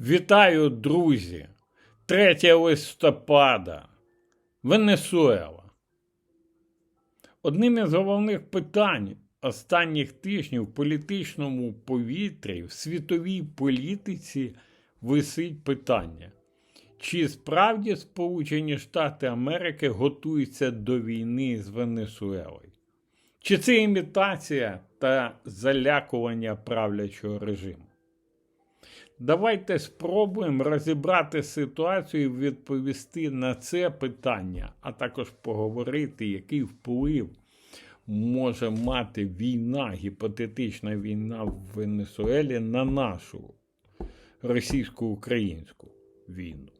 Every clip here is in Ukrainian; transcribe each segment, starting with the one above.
Вітаю, друзі! 3 листопада. Венесуела. Одним із головних питань останніх тижнів в політичному повітрі в світовій політиці висить питання, чи справді Сполучені Штати Америки готуються до війни з Венесуелою? Чи це імітація та залякування правлячого режиму? Давайте спробуємо розібрати ситуацію і відповісти на це питання, а також поговорити, який вплив може мати війна, гіпотетична війна в Венесуелі на нашу російсько-українську війну.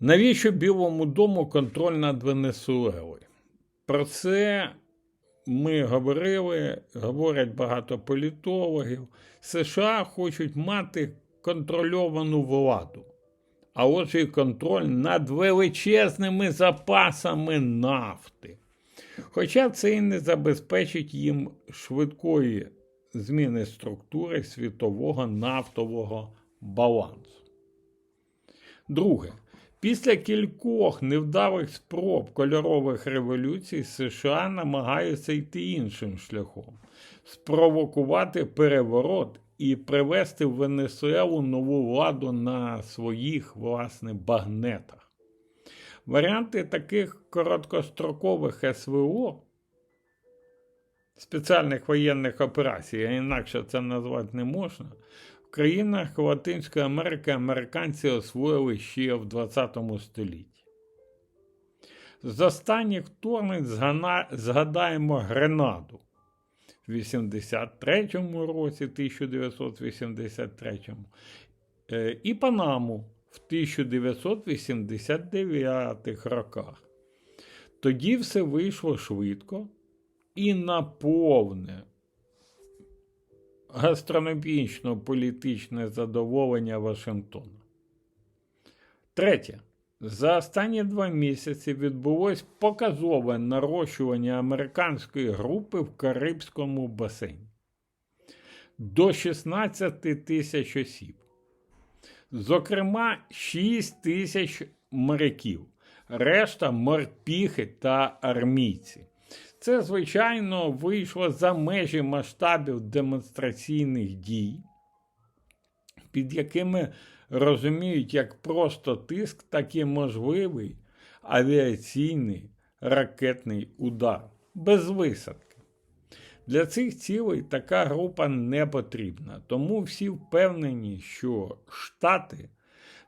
Навіщо Білому дому контроль над Венесуелою? Про це ми говорили, говорять багато політологів. США хочуть мати контрольовану владу, а отже, і контроль над величезними запасами нафти. Хоча це і не забезпечить їм швидкої зміни структури світового нафтового балансу. Друге. Після кількох невдалих спроб кольорових революцій США намагаються йти іншим шляхом спровокувати переворот і привести в Венесуелу нову владу на своїх власне багнетах. Варіанти таких короткострокових СВО, спеціальних воєнних операцій, а інакше це назвати не можна країнах Латинської Америки американці освоїли ще в 20 столітті. З останніх вторгнень згадаємо Гренаду в 83 році, 1983 е, і Панаму в 1989 роках. Тоді все вийшло швидко і на повне гастрономічно-політичне задоволення Вашингтона. Третє. За останні два місяці відбулось показове нарощування американської групи в Карибському басейні до 16 тисяч осіб. Зокрема, 6 тисяч моряків, решта морпіхи та армійці. Це, звичайно, вийшло за межі масштабів демонстраційних дій, під якими розуміють як просто тиск, так і можливий авіаційний ракетний удар без висадки. Для цих цілей така група не потрібна, тому всі впевнені, що Штати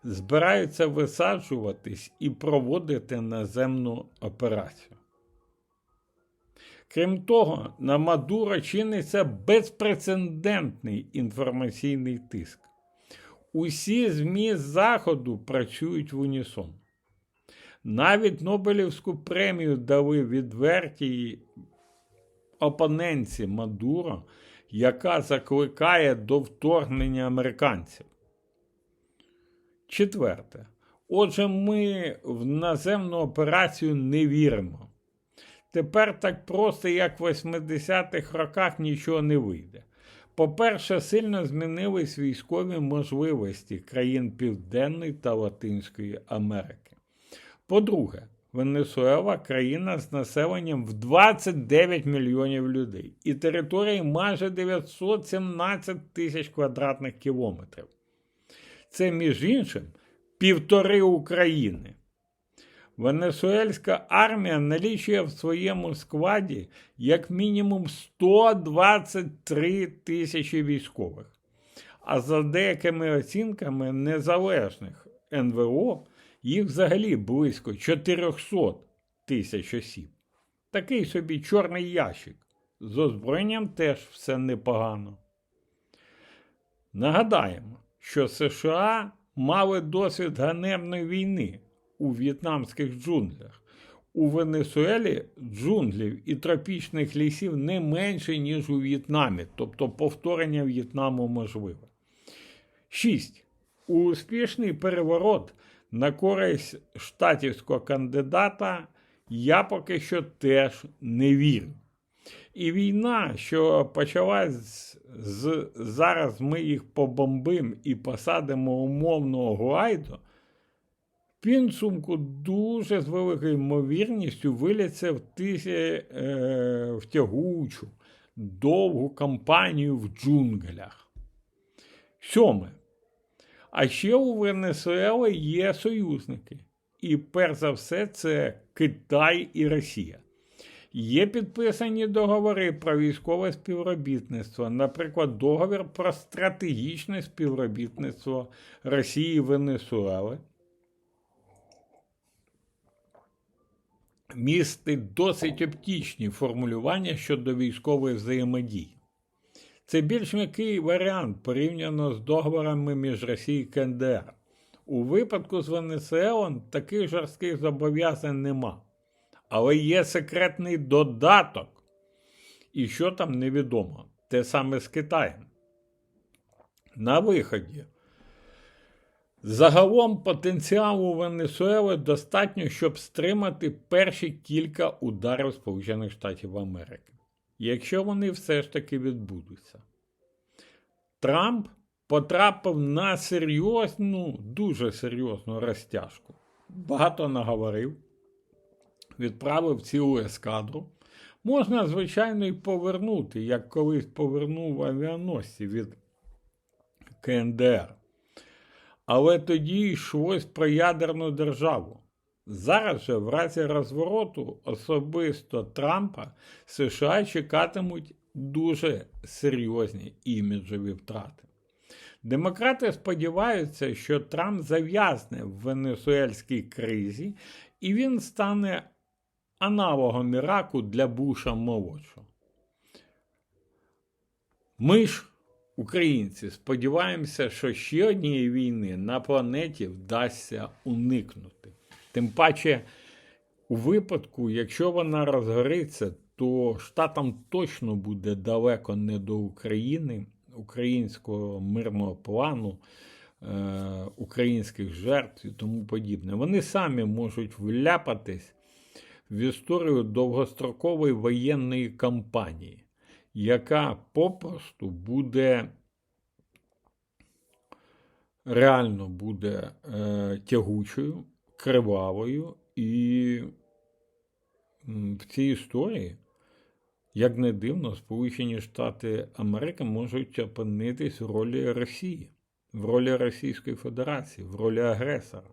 збираються висаджуватись і проводити наземну операцію. Крім того, на Мадуро чиниться безпрецедентний інформаційний тиск. Усі ЗМІ Заходу працюють в унісон. Навіть Нобелівську премію дали відвертій опоненці Мадуро, яка закликає до вторгнення американців. Четверте. Отже, ми в наземну операцію не віримо. Тепер так просто, як в 80-х роках, нічого не вийде. По-перше, сильно змінились військові можливості країн Південної та Латинської Америки. По-друге, Венесуела країна з населенням в 29 мільйонів людей і територією майже 917 тисяч квадратних кілометрів. Це, між іншим, півтори України. Венесуельська армія налічує в своєму складі як мінімум 123 тисячі військових. А за деякими оцінками незалежних НВО їх взагалі близько 400 тисяч осіб. Такий собі чорний ящик. З озброєнням теж все непогано. Нагадаємо, що США мали досвід ганебної війни у в'єтнамських джунглях. У Венесуелі джунглів і тропічних лісів не менше, ніж у В'єтнамі, тобто повторення В'єтнаму можливе. 6. Успішний переворот на користь штатівського кандидата я поки що теж не вірю. І війна, що почалась з зараз ми їх побомбим і посадимо умовного Гуайдо, підсумку дуже з великою ймовірністю виляться в, тисі, е, в тягучу, довгу кампанію в джунглях. Сьоме. А ще у Венесуели є союзники. І перш за все, це Китай і Росія. Є підписані договори про військове співробітництво, наприклад, договір про стратегічне співробітництво Росії і Венесуели. Містить досить оптічні формулювання щодо військової взаємодії. Це більш м'який варіант порівняно з договорами між Росією і КНДР. У випадку з Венесуелом таких жорстких зобов'язань нема. Але є секретний додаток. І що там невідомо. Те саме з Китаєм. На виході. Загалом потенціалу Венесуели достатньо, щоб стримати перші кілька ударів Сполучених Штатів Америки. Якщо вони все ж таки відбудуться. Трамп потрапив на серйозну, дуже серйозну розтяжку. Багато наговорив, відправив цілу ескадру. Можна, звичайно, і повернути, як колись повернув авіаносці від КНДР. Але тоді йшлось про ядерну державу. Зараз же, в разі розвороту особисто Трампа, США чекатимуть дуже серйозні іміджові втрати. Демократи сподіваються, що Трамп зав'язне в венесуельській кризі і він стане аналогом Іраку для Буша молодшого. Ми ж, українці, сподіваємося, що ще однієї війни на планеті вдасться уникнути. Тим паче, у випадку, якщо вона розгориться, то штатам точно буде далеко не до України, українського мирного плану, е, українських жертв і тому подібне. Вони самі можуть вляпатись в історію довгострокової воєнної кампанії, яка попросту буде реально буде е, тягучою, кривавою, і в цій історії, як не дивно, Сполучені Штати Америки можуть опинитись в ролі Росії, в ролі Російської Федерації, в ролі агресора.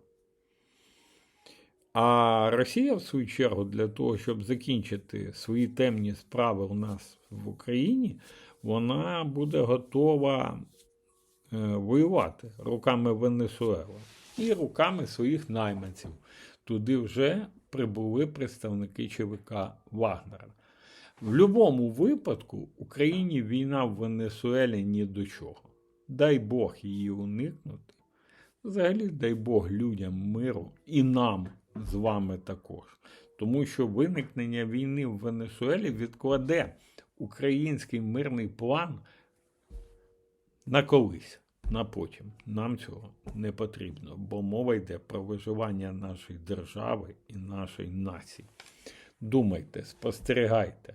А Росія, в свою чергу, для того, щоб закінчити свої темні справи у нас в Україні, вона буде готова е, воювати руками Венесуели і руками своїх найманців. Туди вже прибули представники ЧВК Вагнера. В будь-якому випадку Україні війна в Венесуелі ні до чого. Дай Бог її уникнути. Взагалі, дай Бог людям миру і нам з вами також. Тому що виникнення війни в Венесуелі відкладе український мирний план на колись, на потім. Нам цього не потрібно, бо мова йде про виживання нашої держави і нашої нації. Думайте, спостерігайте.